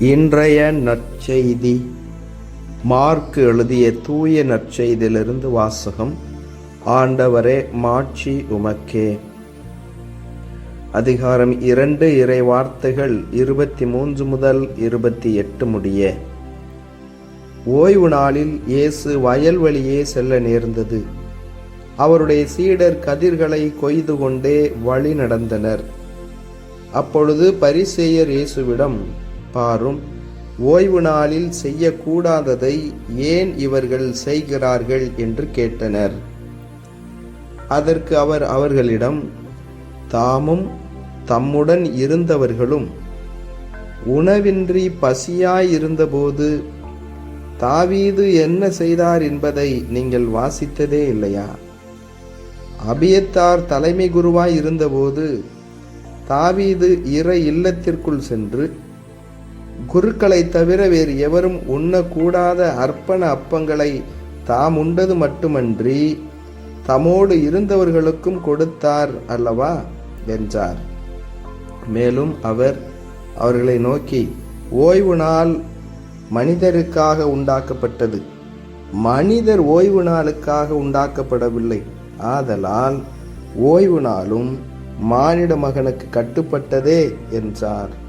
இன்றைய நற்செய்தி. மார்க் எழுதிய தூய நற்செய்தியிலிருந்து வாசகம். ஆண்டவரே மாட்சி உமக்கே. அதிகாரம் இரண்டு இறை வார்த்தைகள் இருபத்தி மூன்று முதல் இருபத்தி எட்டு முடிய. ஓய்வு நாளில் இயேசு வயல்வெளியே செல்ல நேர்ந்தது. அவருடைய சீடர் கதிர்களை கொய்து கொண்டே வழி நடந்தனர். அப்பொழுது பரிசேயர் இயேசுவிடம் பாரும் ஓய்வு நாளில் செய்யக்கூடாததை ஏன் இவர்கள் செய்கிறார்கள் என்று கேட்டனர். அதற்கு அவர் அவர்களிடம் தாமும் தம்முடன் இருந்தவர்களும் உணவின்றி பசியாயிருந்தபோது தாவீது என்ன செய்தார் என்பதை நீங்கள் வாசித்ததே இல்லையா? அபியத்தார் தலைமை குருவாய் இருந்தபோது தாவீது இற இல்லத்திற்குள் சென்று குருக்களை தவிர வேறு எவரும் உண்ணக்கூடாத அர்ப்பண அப்பங்களை தாம் உண்டது மட்டுமன்றி தமோடு இருந்தவர்களுக்கும் கொடுத்தார் அல்லவா? என்றார் மேலும் அவர் அவர்களை நோக்கி ஓய்வு நாள் மனிதருக்காக உண்டாக்கப்பட்டது. மனிதர் ஓய்வு நாளுக்காக உண்டாக்கப்படவில்லை. ஆதலால் ஓய்வு நாளும் மானிட மகனுக்கு கட்டுப்பட்டதே என்றார்.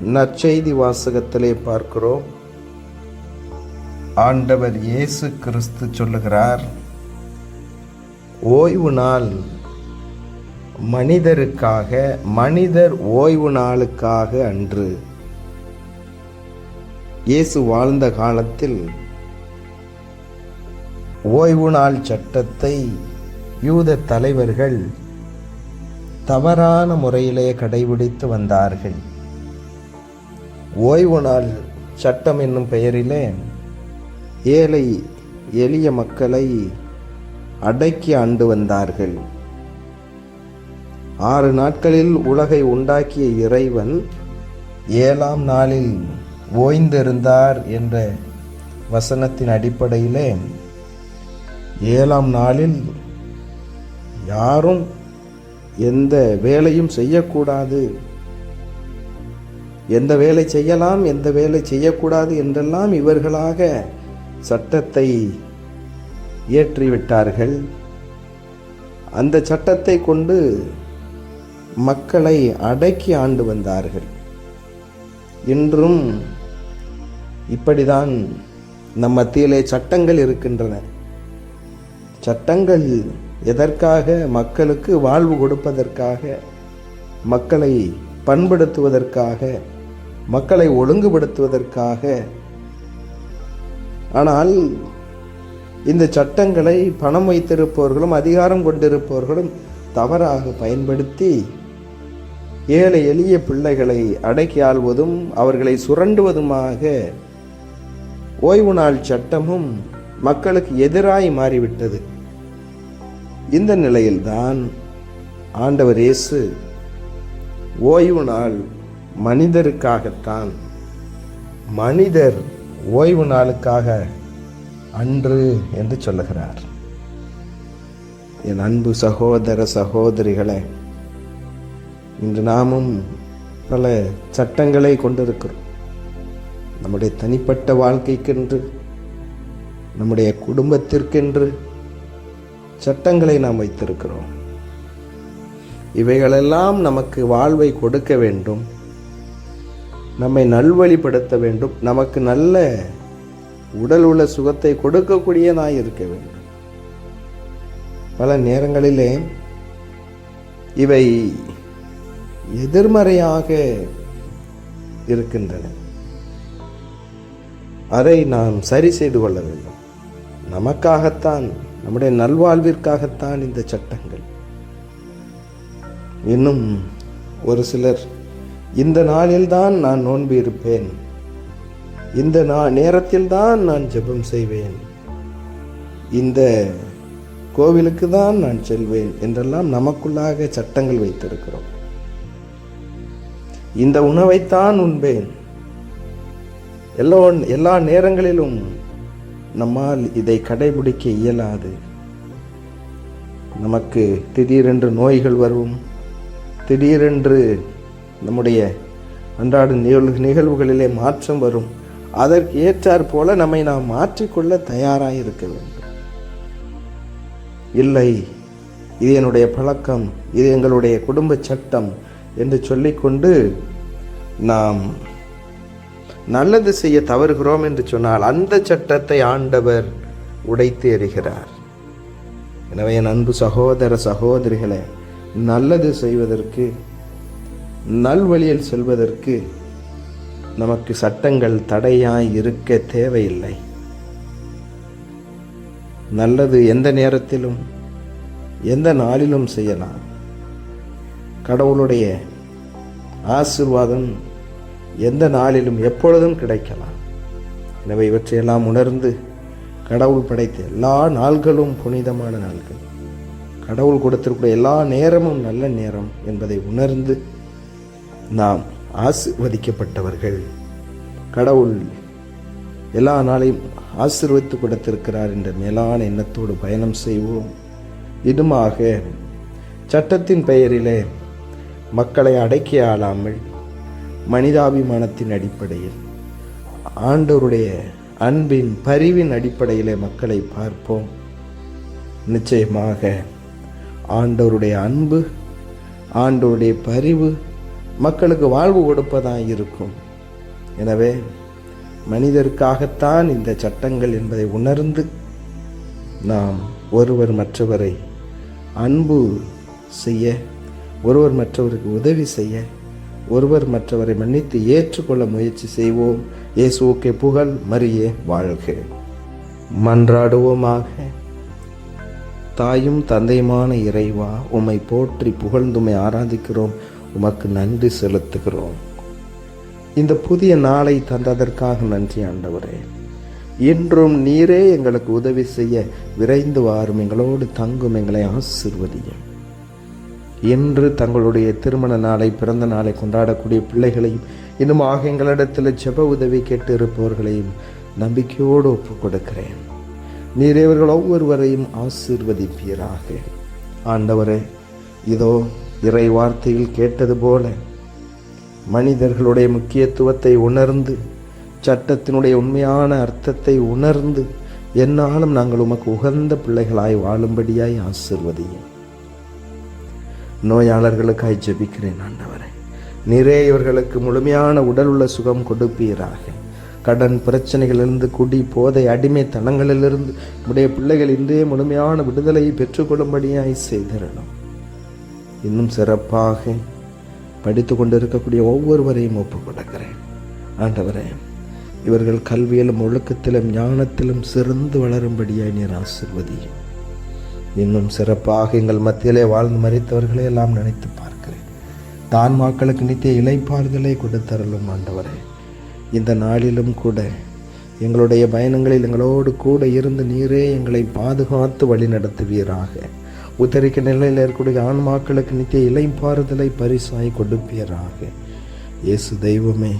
நற்செய்தி வாசகத்திலே பார்க்கிறோம். ஆண்டவர் இயேசு கிறிஸ்து சொல்லுகிறார் ஓய்வு நாள் மனிதருக்காக மனிதர் ஓய்வு நாளுக்காக அன்று. இயேசு வாழ்ந்த காலத்தில் ஓய்வு நாள் சட்டத்தை யூத தலைவர்கள் தவறான முறையிலே கடைபிடித்து வந்தார்கள். ஓய்வு நாள் சட்டம் என்னும் பெயரிலே ஏழை எளிய மக்களை அடக்கி ஆண்டு வந்தார்கள். ஆறு நாட்களில் உலகை உண்டாக்கிய இறைவன் ஏழாம் நாளில் ஓய்ந்திருந்தார் என்ற வசனத்தின் அடிப்படையிலே ஏழாம் நாளில் யாரும் எந்த வேலையும் செய்யக்கூடாது எந்த வேலை செய்யலாம் எந்த வேலை செய்யக்கூடாது என்றெல்லாம் இவர்களாக சட்டத்தை இயற்றிவிட்டார்கள். அந்த சட்டத்தை கொண்டு மக்களை அடக்கி ஆண்டு வந்தார்கள். இன்றும் இப்படிதான் நம் மத்தியிலே சட்டங்கள் இருக்கின்றன. சட்டங்கள் எதற்காக? மக்களுக்கு வாழ்வு கொடுப்பதற்காக மக்களை பண்படுத்துவதற்காக மக்களை ஒழுங்குபடுத்துவதற்காக. ஆனால் இந்த சட்டங்களை பணம் வைத்திருப்பவர்களும் அதிகாரம் கொண்டிருப்பவர்களும் தவறாக பயன்படுத்தி ஏழை எளிய பிள்ளைகளை அடக்கி ஆள்வதும் அவர்களை சுரண்டுவதுமாக ஓய்வு நாள் சட்டமும் மக்களுக்கு எதிராய் மாறிவிட்டது. இந்த நிலையில்தான் ஆண்டவர் இயேசு ஓய்வு நாள் மனிதருக்காகத்தான் மனிதர் ஓய்வு நாளுக்காக அன்று என்று சொல்லுகிறார். என் அன்பு சகோதர சகோதரிகளே இன்று நாமும் பல சட்டங்களை கொண்டிருக்கிறோம். நம்முடைய தனிப்பட்ட வாழ்க்கைக்கென்று நம்முடைய குடும்பத்திற்கென்று சட்டங்களை நாம் வைத்திருக்கிறோம். இவைகளெல்லாம் நமக்கு வாழ்வை கொடுக்க வேண்டும். நம்மை நல்வழிப்படுத்த வேண்டும். நமக்கு நல்ல உடல் உள்ள சுகத்தை கொடுக்கக்கூடியதாய் இருக்க வேண்டும். பல நேரங்களிலே இவை எதிர்மறையாக இருக்கின்றன. அதை நாம் சரி செய்து கொள்ள வேண்டும். நமக்காகத்தான் நம்முடைய நல்வாழ்விற்காகத்தான் இந்த சட்டங்கள். இன்னும் ஒரு சிலர் இந்த நாளில்தான் நான் நோன்பு இருப்பேன். இந்த நா நேரத்தில் தான் நான் ஜெபம் செய்வேன். இந்த கோவிலுக்கு தான் நான் செல்வேன் என்றெல்லாம் நமக்குள்ளாக சட்டங்கள் வைத்திருக்கிறோம். இந்த உணவைத்தான் உண்பேன். எல்லா எல்லா நேரங்களிலும் நம்மால் இதை கடைபிடிக்க இயலாது. நமக்கு திடீரென்று நோய்கள் வரும் திடீரென்று நம்முடைய அன்றாட நிகழ்வு நிகழ்வுகளிலே மாற்றம் வரும். அதற்கு ஏற்றாற் போல நம்மை நாம் மாற்றிக்கொள்ள தயாராக இருக்க வேண்டும். இல்லை இது என்னுடைய பழக்கம் இது எங்களுடைய குடும்ப சட்டம் என்று சொல்லிக்கொண்டு நாம் நல்லது செய்ய தவறுகிறோம் என்று சொன்னால் அந்த சட்டத்தை ஆண்டவர் உடைத்து எறிகிறார். எனவே என் அன்பு சகோதர சகோதரிகளை நல்லது செய்வதற்கு நல்வழியில் செல்வதற்கு நமக்கு சட்டங்கள் தடையாய் இருக்க தேவையில்லை. நல்லது எந்த நேரத்திலும் எந்த நாளிலும் செய்யலாம். கடவுளுடைய ஆசிர்வாதம் எந்த நாளிலும் எப்பொழுதும் கிடைக்கலாம். எனவே இவற்றையெல்லாம் உணர்ந்து கடவுள் படைத்த எல்லா நாள்களும் புனிதமான நாள்கள். கடவுள் கொடுத்திருக்கிற எல்லா நேரமும் நல்ல நேரம் என்பதை உணர்ந்து நாம் ஆசிர்வதிக்கப்பட்டவர்கள். கடவுள் எல்லா நாளையும் ஆசிர்வதித்து கொடுத்திருக்கிறார் என்ற மேலான எண்ணத்தோடு பயணம் செய்வோம். இதுமாக சட்டத்தின் பெயரிலே மக்களை அடக்கி ஆளாமல் மனிதாபிமானத்தின் அடிப்படையில் ஆண்டவருடைய அன்பின் பரிவின் அடிப்படையிலே மக்களை பார்ப்போம். நிச்சயமாக ஆண்டவருடைய அன்பு ஆண்டவருடைய பரிவு மக்களுக்கு வாழ்வு கொடுப்பதாக இருக்கும். எனவே மனிதருக்காகத்தான் இந்த சட்டங்கள் என்பதை உணர்ந்து நாம் ஒருவர் மற்றவரை அன்பு செய்ய ஒருவர் மற்றவருக்கு உதவி செய்ய ஒருவர் மற்றவரை மன்னித்து ஏற்றுக்கொள்ள முயற்சி செய்வோம். இயேசுவுக்கு புகழ் மரியே வாழ்க. மன்றாடுவோமாக. தாயும் தந்தையுமான இறைவா உம்மை போற்றி புகழ்ந்துமை ஆராதிக்கிறோம். உமக்கு நன்றி செலுத்துகிறோம். இந்த புதிய நாளை தந்ததற்காக நன்றி ஆண்டவரே. இன்றும் நீரே எங்களுக்கு உதவி செய்ய விரைந்து வாரும் எங்களோடு தங்கும் எங்களை ஆசிர்வதியும் இன்று தங்களுடைய திருமண நாளை பிறந்த நாளை கொண்டாடக்கூடிய பிள்ளைகளையும் இன்னுமாக எங்களிடத்தில் ஜெப உதவி கேட்டு இருப்பவர்களையும் நம்பிக்கையோடு ஒப்பு கொடுக்கிறேன் நீர் இவர்கள் ஒவ்வொருவரையும் ஆசீர்வதிப்பீராக. ஆண்டவரே இதோ இறை வார்த்தையில் கேட்டது போல மனிதர்களுடைய முக்கியத்துவத்தை உணர்ந்து சட்டத்தினுடைய உண்மையான அர்த்தத்தை உணர்ந்து என்னாலும் நாங்கள் உமக்கு உகந்த பிள்ளைகளாய் வாழும்படியாய் ஆசிர்வதியும். நோயாளர்களுக்காய் ஜெபிக்கிறேன் ஆண்டவரே. நிறைய இவர்களுக்கு முழுமையான உடல் உள்ள சுகம் கொடுப்பீராக. கடன் பிரச்சனைகளிலிருந்து குடி போதை அடிமைத்தனங்களிலிருந்து உடைய பிள்ளைகள் இன்றே முழுமையான விடுதலையை பெற்றுக்கொள்ளும்படியாய் செய்திடணும். இன்னும் சிறப்பாக படித்து கொண்டிருக்கக்கூடிய ஒவ்வொருவரையும் ஒப்புக் கொடுக்கிறேன் ஆண்டவரே இவர்கள் கல்வியிலும் ஒழுக்கத்திலும் ஞானத்திலும் சிறந்து வளரும்படியாய் நீர் ஆசிர்வதி இன்னும் சிறப்பாக எங்கள் மத்தியிலே வாழ்ந்து மறித்தவர்களை எல்லாம் நினைத்து பார்க்கிறேன். தான் மக்களுக்கு நித்திய இலைப்பாறுதலை கொடுத்தருளும் ஆண்டவரே. இந்த நாளிலும் கூட எங்களுடைய பயணங்களில் எங்களோடு கூட இருந்து நீரே எங்களை பாதுகாத்து வழி நடத்துவீராக உத்தரிக்க நிலையில் இருக்கக்கூடிய ஆன்மாக்களுக்கு நித்திய இலைப்பாறுதலை பரிசாய் கொடுப்பீராக. இயேசு தெய்வமே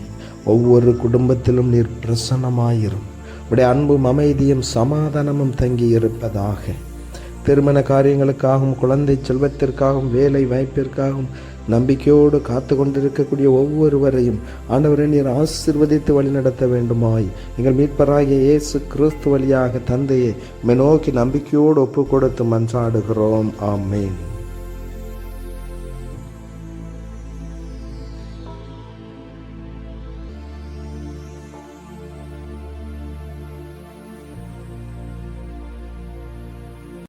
ஒவ்வொரு குடும்பத்திலும் நீர் பிரசன்னமாயிரும். உடைய அன்பும் அமைதியும் சமாதானமும் தங்கி இருப்பதாக. திருமண காரியங்களுக்காகவும் குழந்தை செல்வத்திற்காகவும் வேலை வாய்ப்பிற்காகவும் நம்பிக்கையோடு காத்து கொண்டிருக்கக்கூடிய ஒவ்வொருவரையும் ஆண்டவரை நீர் ஆசிர்வதித்து வழிநடத்த வேண்டுமாய். எங்கள் மீட்பராகிய இயேசு கிறிஸ்து வழியாக தந்தையை நோக்கி நம்பிக்கையோடு ஒப்பு கொடுத்து மன்றாடுகிறோம். ஆமேன்.